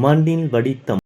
மண்ணில் வடித்த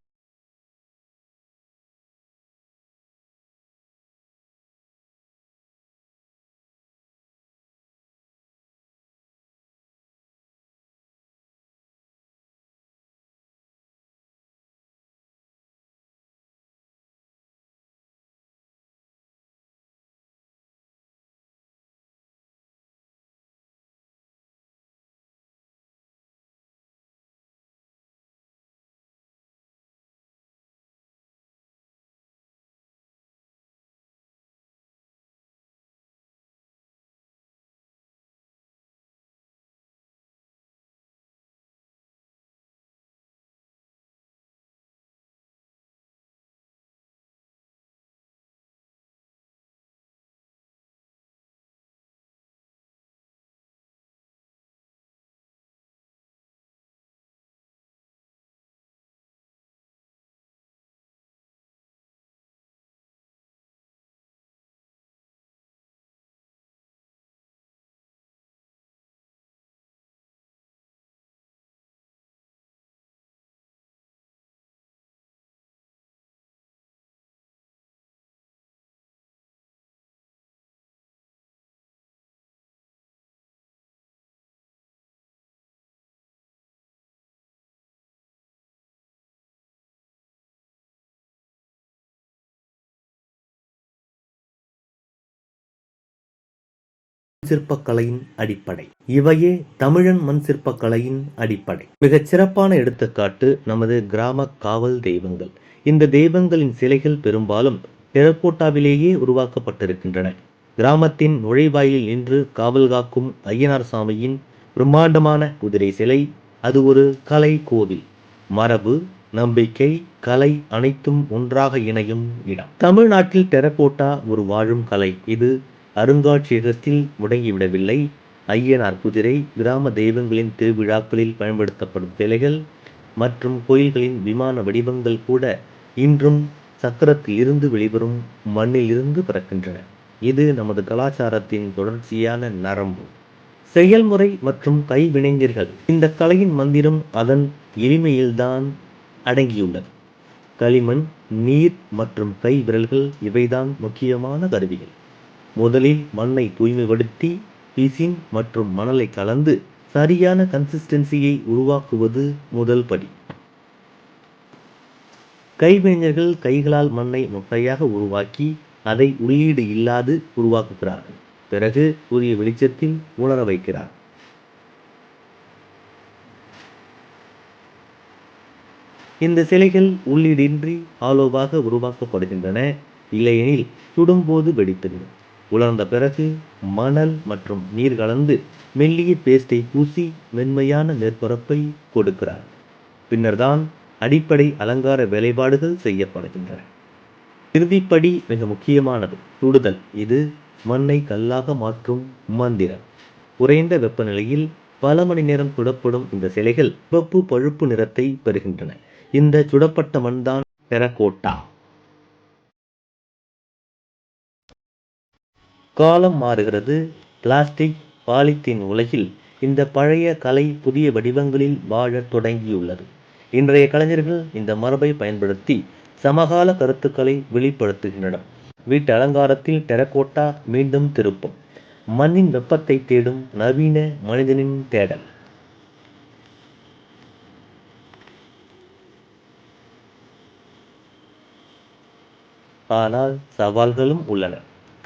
சிற்பக்கலையின் அடிப்படை. இவையே தமிழன் மண் சிற்பக்கலையின் அடிப்படை. மிகச் சிறப்பான எடுத்துக்காட்டு நமது கிராம காவல் தெய்வங்கள். இந்த தெய்வங்களின் சிலைகள் பெரும்பாலும் டெரக்கோட்டாவிலேயே உருவாக்கப்பட்டிருக்கின்றன. கிராமத்தின் நுழைவாயில் நின்று காவல் காக்கும் ஐயனார் சாமியின் பிரம்மாண்டமான குதிரை சிலை அது ஒரு கலை கோவில். மரபு நம்பிக்கை கலை அனைத்தும் ஒன்றாக இணையும் இடம். தமிழ்நாட்டில் டெரக்கோட்டா ஒரு வாழும் கலை. இது அருங்காட்சியகத்தில் முடங்கிவிடவில்லை. ஐயனார் குதிரை கிராம தெய்வங்களின் திருவிழாக்களில் பயன்படுத்தப்படும் சிலைகள் மற்றும் கோயில்களின் விமான வடிவங்கள் கூட இன்றும் சக்கரத்தில் இருந்து வெளிவரும் மண்ணில் இருந்து பிறக்கின்றன. இது நமது கலாச்சாரத்தின் தொடர்ச்சியான நரம்பு. செயல்முறை மற்றும் கைவினைஞர்கள் இந்த கலையின் மந்திரம் அதன் எளிமையில்தான் அடங்கியுள்ளது. களிமண் நீர் மற்றும் கை விரல்கள் இவைதான் முக்கியமான கருவிகள். முதலில் மண்ணை தூய்மைப்படுத்தி பிசின் மற்றும் மணலை கலந்து சரியான கன்சிஸ்டன்சியை உருவாக்குவது முதல் படி. கைவினைஞர்கள் கைகளால் மண்ணை முட்டையாக உருவாக்கி அதை உள்ளீடு இல்லாது உருவாக்குகிறார்கள். பிறகு சூரிய வெளிச்சத்தில் உணர வைக்கிறார். இந்த சிலைகள் உள்ளீடின்றி ஆலோவாக உருவாக்கப்படுகின்றன. இல்லையெனில் சுடும்போது வெடித்துவிடும். உலர்ந்த பிறகு மணல் மற்றும் நீர் கலந்து மெல்லிய பேஸ்டை பூசி மென்மையான மேற்பரப்பை கொடுக்கிறார். பின்னர்தான் அடிப்படை அலங்கார வேலைப்பாடுகள் செய்யப்படுகின்றன. இறுதிப்படி மிக முக்கியமானது சுடுதல் இது மண்ணை கல்லாக மாற்றும் மந்திரம். குறைந்த வெப்பநிலையில் பல மணி நேரம் சுடப்படும் இந்த சிலைகள் சிவப்பு பழுப்பு நிறத்தை பெறுகின்றன. இந்த சுடப்பட்ட மண்தான் டெரகோட்டா. காலம் மாறுகிறது. பிளாஸ்டிக் பாலித்தீன் உலகில் இந்த பழைய கலை புதிய வடிவங்களில் வாழத் தொடங்கியுள்ளது. இன்றைய கலைஞர்கள் இந்த மரபை பயன்படுத்தி சமகால கருத்துக்களை வெளிப்படுத்துகின்றனர். வீட்டு அலங்காரத்தில் டெரகோட்டா மீண்டும் திருப்பம். மண்ணின் வெப்பத்தை தேடும் நவீன மனிதனின் தேடல். ஆனால் சவால்களும் உள்ளன.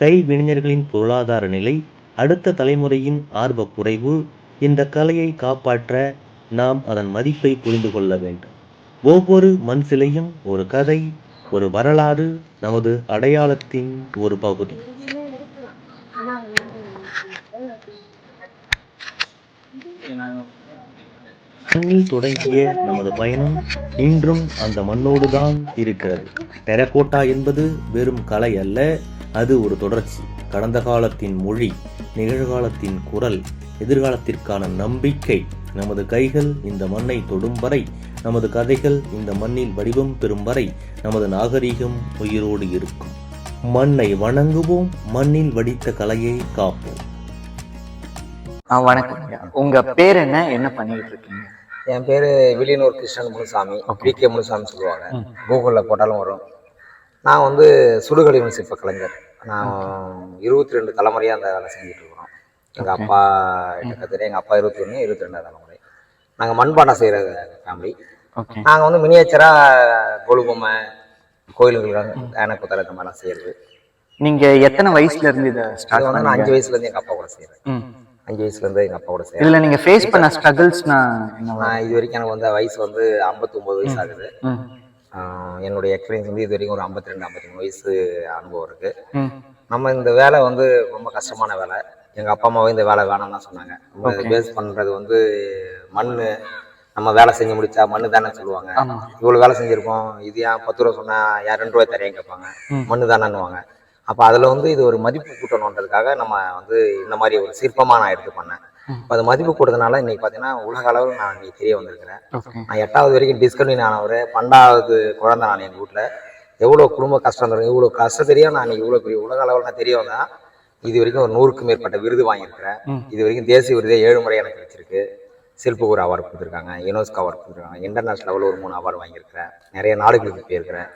கைவினைஞர்களின் பொருளாதார நிலை அடுத்த தலைமுறையின் ஆர்வக் குறைவு இந்த கலையை காப்பாற்ற நாம் அதன் மதிப்பை புரிந்து கொள்ள வேண்டும். ஒவ்வொரு மண் சிலையும் ஒரு கதை ஒரு வரலாறு நமது அடையாளத்தின் ஒரு பகுதி. மண்ணில் தொடங்கிய நமது பயணம் இன்றும் அந்த மண்ணோடு தான் இருக்கிறது. டெரகோட்டா என்பது வெறும் கலை அல்ல அது ஒரு தொடர்ச்சி. கடந்த காலத்தின் மொழி நிகழ்காலத்தின் குரல் எதிர்காலத்திற்கான நம்பிக்கை. நமது கைகள் இந்த மண்ணை தொடும் வரை நமது கதைகள் இந்த மண்ணில் வடிவம் பெறும் வரை நமது நாகரிகம் உயிரோடு இருக்கும். மண்ணை வணங்குவோம் மண்ணில் வடித்த கலையை காப்போம். ஆ வணக்கம். உங்க பேர் என்ன? என்ன பண்ணிட்டு இருக்கீங்க என் பேர் வில்லியனூர் கிருஷ்ணன் முனுசாமி. வி கே முனுசாமி சொல்லுவாங்க. கூகுளில் போட்டாலும் வரும். நான் வந்து சுடுகழிவு சிற்ப கலைஞர். நான் இருபத்தி ரெண்டு தலைமுறையாக அந்த வேலை செஞ்சுட்டு இருக்கிறோம். எங்கள் அப்பா கிட்ட கற்றுட்டு எங்கள் அப்பா இருபத்தி ஒன்று இருபத்தி ரெண்டாவது தலைமுறை நாங்கள் மண்பானை செய்கிற ஃபேமிலி நாங்கள் வந்து மினியேச்சராக கொழுபொம்மை கோயிலுங்களுக்கு யானை குத்தலை இந்த மாதிரிலாம் செய்கிறது நீங்க எத்தனை வயசுல இருந்து இதை ஸ்டார்ட் வந்து நான் அஞ்சு வயசுலேருந்து எங்கள் அப்பா கூட செய்கிறேன் ம். அஞ்சு வயசுலேருந்து எங்கள் அப்பா கூட செய்கிறேன் இதுல நீங்க ஃபேஸ் பண்ண ஸ்ட்ரகிள்ஸ்னா என்ன நான் இது வரைக்கும் எனக்கு வந்து வயசு வந்து 59 வயசு ஆகுது. என்னுடைய எக்ஸ்பீரியன்ஸ் வந்து இது வரைக்கும் ஒரு 52 ரெண்டு ஐம்பத்தி மூணு வயசு அனுபவம் இருக்கு. நம்ம இந்த வேலை வந்து ரொம்ப கஷ்டமான வேலை. எங்க அப்பா அம்மாவும் இந்த வேலை வேணாம்னு தான் சொன்னாங்க. நம்ம பேஸ் பண்றது வந்து மண் நம்ம வேலை செஞ்சு முடிச்சா மண்ணு தானே சொல்லுவாங்க. இவ்வளவு வேலை செஞ்சிருக்கோம். இது ஏன் பத்து ரூபா சொன்னா யார் ரெண்டு ரூபாய் தரேன் கேட்பாங்க. மண்ணு தானேன்னுவாங்க. அப்ப அதுல வந்து இது ஒரு மதிப்பு கூட்டணுன்றதுக்காக நம்ம வந்து இந்த மாதிரி ஒரு சிற்பமா நான் எடுத்து பண்ணேன். அது மதிப்பு கூட்டதுனால இன்னைக்கு பாத்தீங்கன்னா உலக அளவில் நான் இன்னைக்கு தெரிய வந்திருக்கிறேன். நான் எட்டாவது வரைக்கும் டிஸ்கன்டினியூ ஆனவர் பன்னெண்டாவது குழந்தை நான் எங்கள் வீட்டில் எவ்வளோ குடும்ப கஷ்டம் தரும் இவ்வளோ கஷ்டம் தெரியும். நான் இன்னைக்கு இவ்வளோ பெரிய உலக அளவில் நான் தெரிய வந்தேன் இது வரைக்கும் ஒரு நூறுக்கும் மேற்பட்ட விருது வாங்கியிருக்கிறேன். இது வரைக்கும் தேசிய விருதே ஏழு முறை எனக்கு கிடைச்சிருக்கு. சில்பகூர் அவார்டு கொடுத்துருக்காங்க. யுனெஸ்கோ அவார்டு கொடுத்துருக்காங்க. இன்டர்நேஷனல் லெவலில் ஒரு மூணு அவார்டு வாங்கியிருக்கிறேன். நிறைய நாடுகளுக்கு போயிருக்கிறேன்.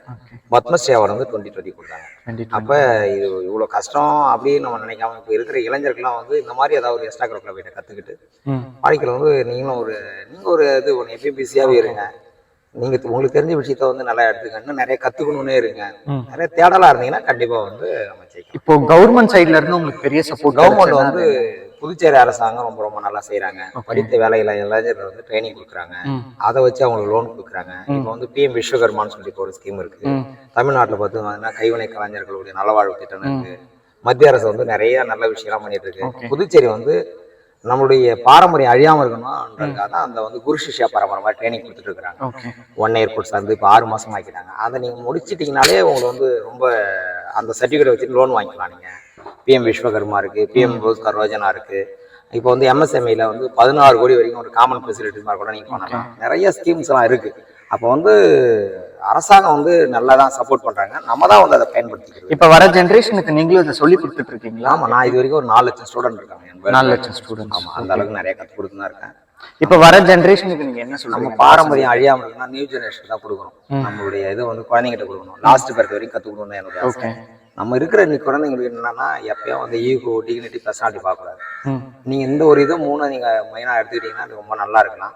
பத்மஸ்ரீ அவார்டு வந்து டுவெண்ட்டி டுவெண்ட்டி கொடுத்தாங்க. கண்டிப்பா அப்போ இது இவ்வளோ கஷ்டம் அப்படின்னு நம்ம நினைக்காம இப்போ இருக்கிற இளைஞர்கள்லாம் வந்து இந்த மாதிரி ஏதாவது ஒரு எக்ஸ்ட்ரா கரிக்குலர் போயிட்டு கற்றுக்கிட்டு வாழ்க்கையில் வந்து நீங்களும் ஒரு நீங்கள் ஒரு இது ஒன்று எப்பயும் பிஸியாகவே இருங்க. நீங்கள் உங்களுக்கு தெரிஞ்ச விஷயத்த வந்து நல்லா எடுத்துக்க இன்னும் நிறைய கற்றுக்கணுன்னே இருங்க. நிறைய தேடலாக இருந்தீங்கன்னா கண்டிப்பாக வந்து நம்ம இப்போ கவர்மெண்ட் சைடுல இருந்து உங்களுக்கு பெரிய சப்போர்ட் கவர்மெண்ட் வந்து புதுச்சேரி அரசாங்கம் ரொம்ப ரொம்ப நல்லா செய்கிறாங்க படித்த வேலையில இளைஞர்கள் வந்து ட்ரைனிங் கொடுக்குறாங்க. அதை வச்சு அவங்களுக்கு லோன் கொடுக்குறாங்க. இப்போ வந்து பிஎம் விஸ்வகர்மான்னு சொல்லி ஒரு ஸ்கீம் இருக்குது ம். தமிழ்நாட்டில் பார்த்தீங்கன்னா கைவினை கலைஞர்களுடைய நலவாழ்வு திட்டம் இருக்கு. மத்திய அரசு வந்து நிறைய நல்ல விஷயம்லாம் பண்ணிட்டு. இருக்கு. புதுச்சேரி வந்து நம்மளுடைய பாரம்பரியம் அழியாம இருக்கணும்ன்றதுக்காக தான் அந்த வந்து குரு சிஷ்யா பரம்பரை ட்ரைனிங் கொடுத்துட்டு இருக்காங்க ஓகே ஒன் இயர் கோர்ஸ் வந்து இப்போ ஆறு மாசம் ஆக்கிட்டாங்க. அதை நீங்க முடிச்சிட்டீங்கனாலே உங்களுக்கு வந்து ரொம்ப அந்த சர்டிஃபிகேட் வச்சுட்டு லோன் வாங்கிக்கலாம் நீங்க. பிஎம் விஸ்வகர்மா இருக்கு பிஎம் ரோஸ்கர் ரோஜனா இருக்கு. இப்போ வந்து எம்எஸ்எம்இல வந்து பதினாறு கோடி வரைக்கும் ஒரு காமன் ஃபெசிலிட்டிஸ் மாதிரி கூட நீங்க பண்ணலாம். நிறைய ஸ்கீம்ஸ் எல்லாம் இருக்கு. அப்போ வந்து அரசாங்கம் வந்து நல்லா தான் சப்போர்ட் பண்றாங்க. நம்ம தான் வந்து அதை பயன்படுத்திக்கிறது இப்ப வர ஜெனரேஷனுக்கு நீங்களும் இதை சொல்லி கொடுத்துட்டு இருக்கீங்களா? ஆமா நான் இது வரைக்கும் ஒரு நாலு லட்சம் ஸ்டூடெண்ட் இருக்காங்க. நாலு லட்சம் ஸ்டூடெண்ட்ஸ் ஆமா அந்த அளவுக்கு நிறைய கற்றுக் கொடுத்து தான் இருக்கேன். இப்ப வர ஜெனரேஷனுக்கு நீங்க என்ன நம்ம சொல்றீங்க பாரம்பரியம் அழியாம இருக்குன்னா நியூ ஜெனரேஷன் தான் கொடுக்கணும். நம்மளுடைய இதை வந்து குழந்தைங்கிட்ட கொடுக்கணும். லாஸ்ட் பேர்த் வரைக்கும் கற்றுக்கணும் என்னுடைய ஆசை. ஓகே நம்ம இருக்கிற இன்னைக்கு குழந்தைங்களுக்கு என்னன்னா எப்பயும் வந்து ஈகோ டிகினிட்டி பர்சனாலிட்டி பார்க்கக்கூடாது. நீங்க இந்த ஒரு இது மூணு நீங்க மெயினா எடுத்துக்கிட்டீங்கன்னா அது ரொம்ப நல்லா இருக்கலாம்.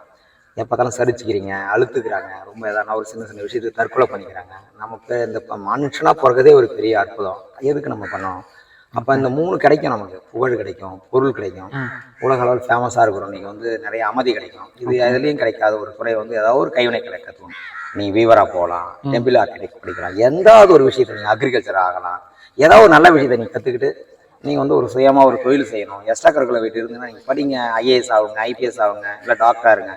எப்போதாலும் சரிச்சுக்கிறீங்க அழுத்துக்கிறாங்க ரொம்ப எதனா ஒரு சின்ன சின்ன விஷயத்துக்கு தற்கொலை பண்ணிக்கிறாங்க. நமக்கு இந்த ப- மனுஷனா பிறகுதே ஒரு பெரிய அற்புதம். எதுக்கு நம்ம பண்ணோம் அப்போ இந்த மூணு கிடைக்கும் நமக்கு. புகழ் கிடைக்கும் பொருள் கிடைக்கும். உலக அளவில் ஃபேமஸாக இருக்கிறோம். நீங்கள் வந்து நிறைய அமைதி கிடைக்கும். இது எதுலேயும் கிடைக்காத ஒரு துறை வந்து ஏதாவது ஒரு கைவினை கற்றுக்கணும் நீ வீவராக போகலாம் டெம்பிள் ஆர்கிடெக்ட் படிக்கலாம். எந்தாவது ஒரு விஷயத்தை நீங்கள் அக்ரிகல்ச்சர் ஆகலாம். ஏதாவது ஒரு நல்ல விஷயத்தை நீங்கள் கற்றுக்கிட்டு நீங்கள் வந்து ஒரு சுயமாக ஒரு தொழில் செய்யணும். எக்ஸ்ட்ரா கரிக்குலர் வீட்டு இருந்தீங்கன்னா நீங்கள் படிங்க ஐஏஎஸ் ஆகுங்க ஐபிஎஸ் ஆகுங்க இல்லை டாக்டர் ஆகுங்க.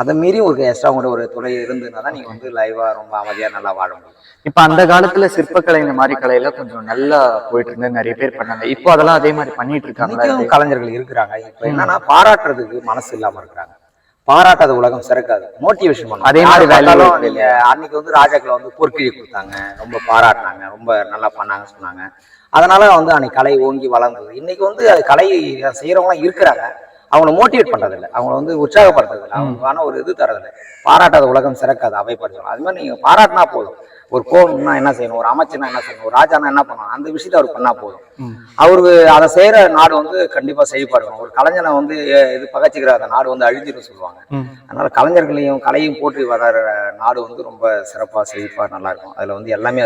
அதை மீறி ஒரு எக்ஸ்ட்ரா கூட ஒரு துறை இருந்ததுன்னா தான் நீங்கள் வந்து லைவாக ரொம்ப அமைதியாக நல்லா வாழ முடியும். இப்ப அந்த காலத்துல சிற்பக்கலை இந்த மாதிரி கலையில கொஞ்சம் நல்லா போயிட்டு இருந்தது நிறைய பேர் பண்ணாங்க. இப்போ அதெல்லாம் அதே மாதிரி பண்ணிட்டு இன்னைக்கும் கலைஞர்கள் இருக்கிறாங்க. இப்போ என்னன்னா பாராட்டுறதுக்கு மனசு இல்லாம இருக்கிறாங்க. பாராட்டாத உலகம் சிறக்காது. மோட்டிவேஷன் பண்ணும். அதே மாதிரி நீங்க அன்னைக்கு வந்து ராஜாக்களை வந்து பொற்கிழி கொடுத்தாங்க. ரொம்ப பாராட்டினாங்க. ரொம்ப நல்லா பண்ணாங்கன்னு சொன்னாங்க. அதனால வந்து அன்னைக்கு கலை ஓங்கி வளர்ந்தது. இன்னைக்கு வந்து அது கலை செய்யறவங்களாம் இருக்கிறாங்க. அவங்கள மோட்டிவேட் பண்றது இல்ல அவங்கள வந்து உற்சாகப்படுத்துறது இல்லை அவங்களுக்கான ஒரு இது தரதில்லை. பாராட்டாத உலகம் சிறக்காது அவைப்படுத்தலாம் அது மாதிரி நீங்க பாராட்டினா போதும். ஒரு கோவம்னா என்ன செய்யணும்? ஒரு அமைச்சர்னா என்ன செய்யணும்? ஒரு ராஜானா என்ன பண்ணணும்? அந்த விஷயத்த அவர் பண்ணா போதும். அவரு அதை செய்யற நாடு வந்து கண்டிப்பா செழிப்பா இருக்கும் ஒரு கலைஞனை வந்து இது பகச்சிக்கிற அந்த நாடு வந்து அழிஞ்சிரும் சொல்லுவாங்க. அதனால கலைஞர்களையும் கலையும் போற்றி வளர நாடு வந்து ரொம்ப சிறப்பா செழிப்பா நல்லா இருக்கும். அதுல வந்து எல்லாமே